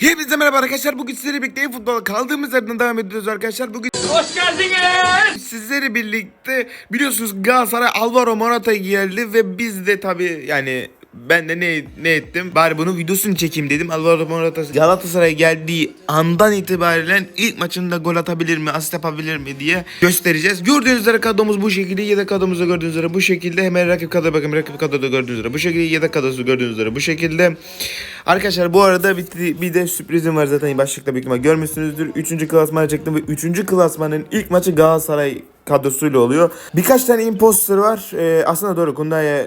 Hepinize merhaba arkadaşlar. Bugün sizlerle birlikte futbol kaldığımız yerden devam ediyoruz arkadaşlar. Bugün Hoş geldiniz. sizlerle birlikte biliyorsunuz Galatasaray Alvaro Morata geldi ve biz de tabi yani ben de ne ne ettim? Bari bunun videosunu çekeyim dedim. Alvaro Morata Galatasaray geldiği andan itibaren ilk maçında gol atabilir mi, asist yapabilir mi diye göstereceğiz. Gördüğünüz üzere kadromuz bu şekilde. Yedek kadromuzda gördüğünüz üzere bu şekilde. Hemen rakip kadroya bakın. Rakip kadroda gördüğünüz üzere bu şekilde. Yedek kadrosu gördüğünüz üzere bu şekilde. Arkadaşlar bu arada bir, bir de sürprizim var zaten başlıkta büyük ihtimal görmüşsünüzdür. Üçüncü klasmana çıktım ve üçüncü klasmanın ilk maçı Galatasaray kadrosuyla oluyor. Birkaç tane imposter var. Ee, aslında doğru Kundaya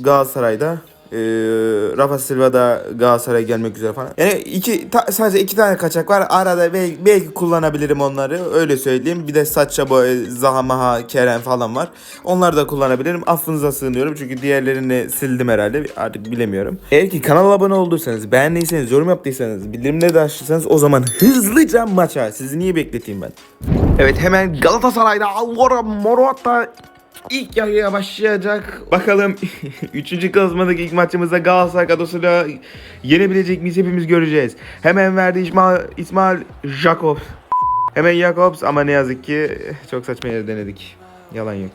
Galatasaray'da. Ee, Rafa Silva da Galatasaray gelmek üzere falan. Yani iki ta- sadece iki tane kaçak var. Arada belki, belki kullanabilirim onları. Öyle söyleyeyim. Bir de Saça Boy, Zaha Kerem falan var. Onları da kullanabilirim. Affınıza sığınıyorum. Çünkü diğerlerini sildim herhalde. Artık bilemiyorum. Eğer ki kanala abone olduysanız, beğendiyseniz, yorum yaptıysanız, bildirimleri de açtıysanız o zaman hızlıca maça. Sizi niye bekleteyim ben? Evet hemen Galatasaray'da Alvaro Morata ilk yarıya başlayacak. Bakalım 3. klasmandaki ilk maçımızda Galatasaray kadrosuyla yenebilecek miyiz hepimiz göreceğiz. Hemen verdi İsmail, İsmail Jakobs. Hemen Jakobs ama ne yazık ki çok saçma yere denedik. Yalan yok.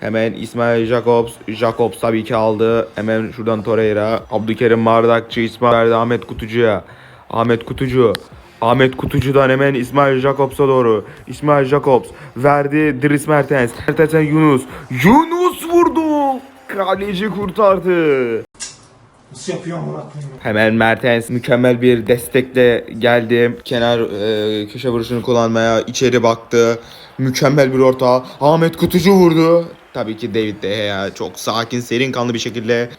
Hemen İsmail Jakobs. Jakobs tabii ki aldı. Hemen şuradan Torreira. Abdülkerim Bardakçı. İsmail verdi Ahmet Kutucu'ya. Ahmet Kutucu. Ahmet Kutucu'dan hemen İsmail Jakobs'a doğru. İsmail Jakobs verdi Dries Mertens. Mertens'e Yunus. Yunus vurdu. Kaleci kurtardı. Nasıl yapıyor amına? Hemen Mertens mükemmel bir destekle geldi. Kenar e, köşe vuruşunu kullanmaya içeri baktı. Mükemmel bir orta. Ahmet Kutucu vurdu. Tabii ki David De Gea çok sakin, serin kanlı bir şekilde.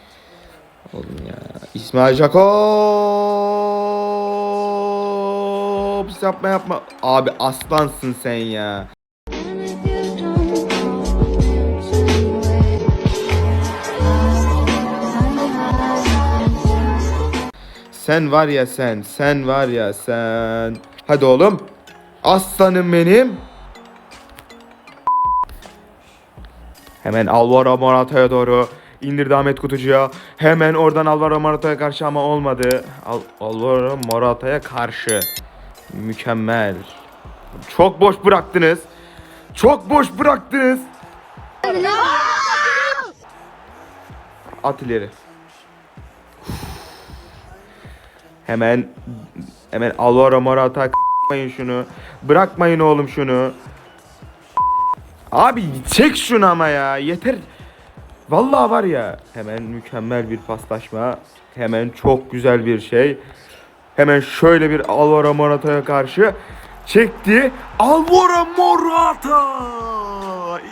Oğlum ya. İsmail Jakobs yapma yapma. Abi aslansın sen ya. Sen var ya sen, sen var ya sen. Hadi oğlum. Aslanım benim. Hemen Alvaro Morata'ya doğru indirdi Ahmet Kutucu'ya. Hemen oradan Alvaro Morata'ya karşı ama olmadı. Al Alvaro Morata'ya karşı. Mükemmel. Çok boş bıraktınız. Çok boş bıraktınız. At ileri. Hemen hemen Alvaro Morata k**mayın şunu. Bırakmayın oğlum şunu. Abi çek şunu ama ya. Yeter. Vallahi var ya. Hemen mükemmel bir paslaşma. Hemen çok güzel bir şey. Hemen şöyle bir Alvaro Morata'ya karşı çekti. Alvaro Morata!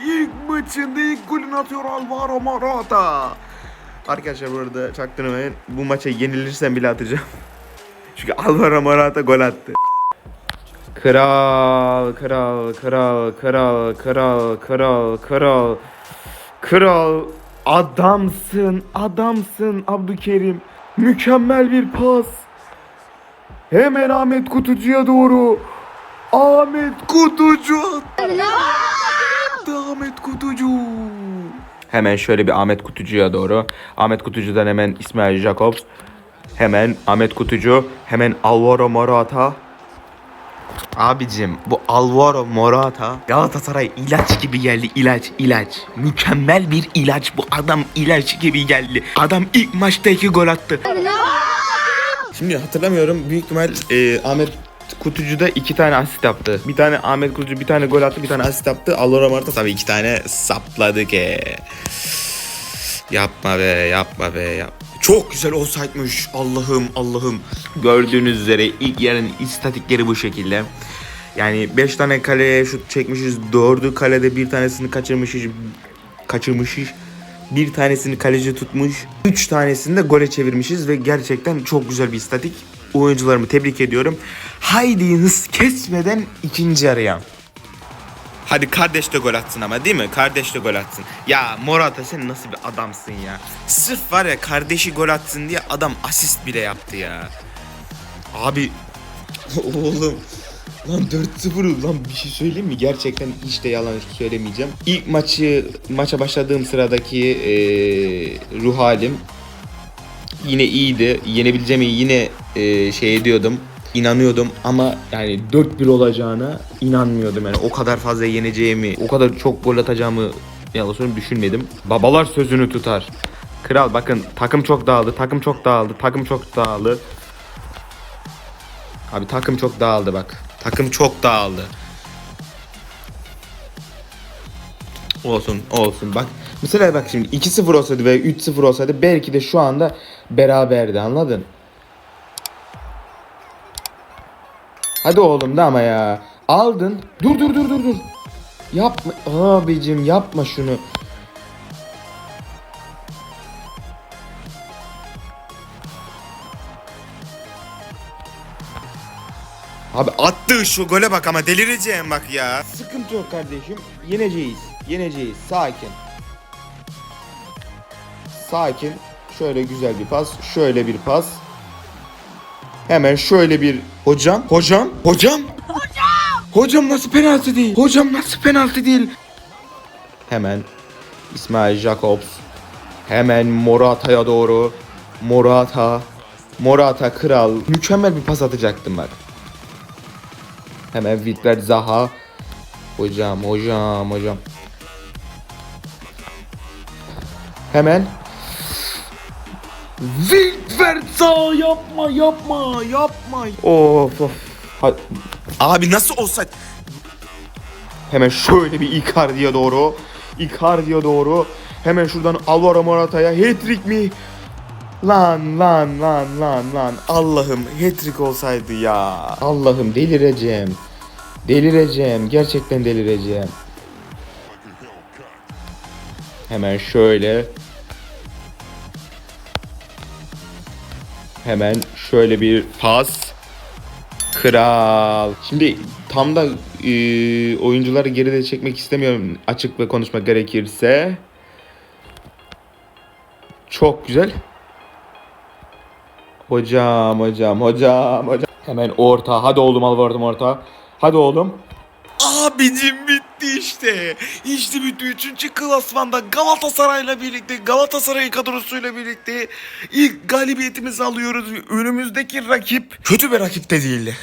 İlk maçında ilk golünü atıyor Alvaro Morata. Arkadaşlar burada çaktırmayın. Bu maça yenilirsem bile atacağım. Çünkü Alvaro Morata gol attı. Kral, kral, kral, kral, kral, kral, kral, kral. Adamsın, adamsın Abdülkerim. Mükemmel bir pas. Hemen Ahmet Kutucu'ya doğru. Ahmet Kutucu attı. Ahmet Kutucu. Hemen şöyle bir Ahmet Kutucu'ya doğru. Ahmet Kutucu'dan hemen İsmail Jakobs. Hemen Ahmet Kutucu. Hemen Alvaro Morata. Abicim bu Alvaro Morata Galatasaray ilaç gibi geldi ilaç ilaç. Mükemmel bir ilaç bu adam ilaç gibi geldi. Adam ilk maçta iki gol attı. Şimdi hatırlamıyorum büyük ihtimal e, Ahmet Kutucu'da iki tane asist yaptı. Bir tane Ahmet Kutucu bir tane gol attı bir tane asist yaptı. Alvaro Morata tabii iki tane sapladı ki. Yapma be yapma be yap. Çok güzel olsaymış Allah'ım Allah'ım. Gördüğünüz üzere ilk yarın istatikleri bu şekilde. Yani 5 tane kaleye şut çekmişiz. 4'ü kalede bir tanesini kaçırmışız. Kaçırmışız. Bir tanesini kaleci tutmuş. 3 tanesini de gole çevirmişiz ve gerçekten çok güzel bir istatik. Oyuncularımı tebrik ediyorum. Haydi hız kesmeden ikinci yarıya. Hadi kardeş de gol atsın ama değil mi? Kardeş de gol atsın. Ya Morata sen nasıl bir adamsın ya. Sırf var ya kardeşi gol atsın diye adam asist bile yaptı ya. Abi oğlum Lan 4-0 lan bir şey söyleyeyim mi? Gerçekten hiç de yalan söylemeyeceğim. İlk maçı maça başladığım sıradaki eee ruh halim yine iyiydi. Yenebileceğimi yine e, şey ediyordum. inanıyordum ama yani 4-1 olacağına inanmıyordum yani o kadar fazla yeneceğimi, o kadar çok gol atacağımı yalan söyleyeyim düşünmedim. Babalar sözünü tutar. Kral bakın takım çok dağıldı, takım çok dağıldı, takım çok dağıldı. Abi takım çok dağıldı bak. Takım çok dağıldı. Olsun olsun bak. Mesela bak şimdi 2-0 olsaydı ve 3-0 olsaydı belki de şu anda beraberdi anladın? Hadi oğlum da ama ya. Aldın. Dur dur dur dur dur. Yapma abicim yapma şunu. Abi attığı şu gole bak ama delireceğim bak ya. Sıkıntı yok kardeşim. Yeneceğiz. Yeneceğiz. Sakin. Sakin. Şöyle güzel bir pas. Şöyle bir pas. Hemen şöyle bir hocam. Hocam. Hocam. Hocam. Hocam nasıl penaltı değil? Hocam nasıl penaltı değil? Hemen İsmail Jacobs. Hemen Morata'ya doğru. Morata. Morata kral. Mükemmel bir pas atacaktım bak. Hemen Wilfred Zaha. Hocam, hocam, hocam. Hemen Wilfred Zaha yapma, yapma, yapma. Of of. Ha- Abi nasıl olsaydı? Hemen şöyle bir Icardi'ye doğru. Icardi'ye doğru. Hemen şuradan Alvaro Morata'ya hat-trick mi? Lan lan lan lan lan Allah'ım hat-trick olsaydı ya Allah'ım delireceğim Delireceğim gerçekten delireceğim Hemen şöyle Hemen şöyle bir pas Kral Şimdi tam da e, oyuncuları geride çekmek istemiyorum açık ve konuşmak gerekirse Çok güzel Hocam hocam hocam hocam. Hemen orta. Hadi oğlum Alvaro orta. Hadi oğlum. Abicim bitti işte. İşte bitti. Üçüncü klasmanda Galatasaray'la birlikte Galatasaray kadrosuyla birlikte ilk galibiyetimizi alıyoruz. Önümüzdeki rakip kötü bir rakip de değildi.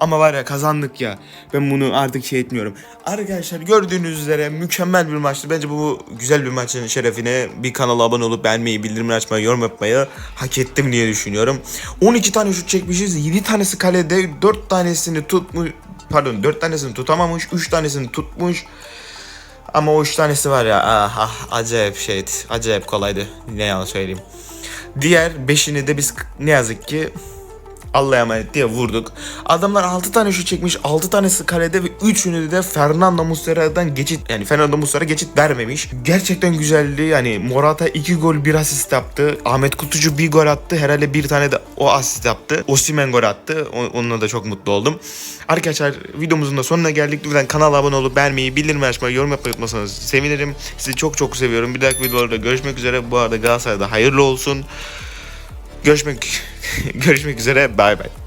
Ama var ya kazandık ya. Ben bunu artık şey etmiyorum. Arkadaşlar gördüğünüz üzere mükemmel bir maçtı. Bence bu güzel bir maçın şerefine bir kanala abone olup beğenmeyi, bildirimleri açmayı, yorum yapmayı hak ettim diye düşünüyorum. 12 tane şut çekmişiz. 7 tanesi kalede, 4 tanesini tutmuş. Pardon 4 tanesini tutamamış, 3 tanesini tutmuş. Ama o 3 tanesi var ya ah, ah, acayip şeydi. Acayip kolaydı. Ne yalan söyleyeyim. Diğer 5'ini de biz ne yazık ki Allah'a emanet diye vurduk. Adamlar 6 tane şut çekmiş. 6 tanesi kalede ve 3'ünü de Fernando Muslera'dan geçit yani Fernando Muslera geçit vermemiş. Gerçekten güzeldi. Yani Morata 2 gol 1 asist yaptı. Ahmet Kutucu bir gol attı. Herhalde bir tane de o asist yaptı. Osimhen gol attı. Onunla da çok mutlu oldum. Arkadaşlar videomuzun da sonuna geldik. Lütfen kanala abone olup beğenmeyi, bildirim açmayı, yorum yapmayı unutmasanız sevinirim. Sizi çok çok seviyorum. Bir dahaki videolarda görüşmek üzere. Bu arada Galatasaray'da hayırlı olsun. Görüşmek görüşmek üzere. Bay bay.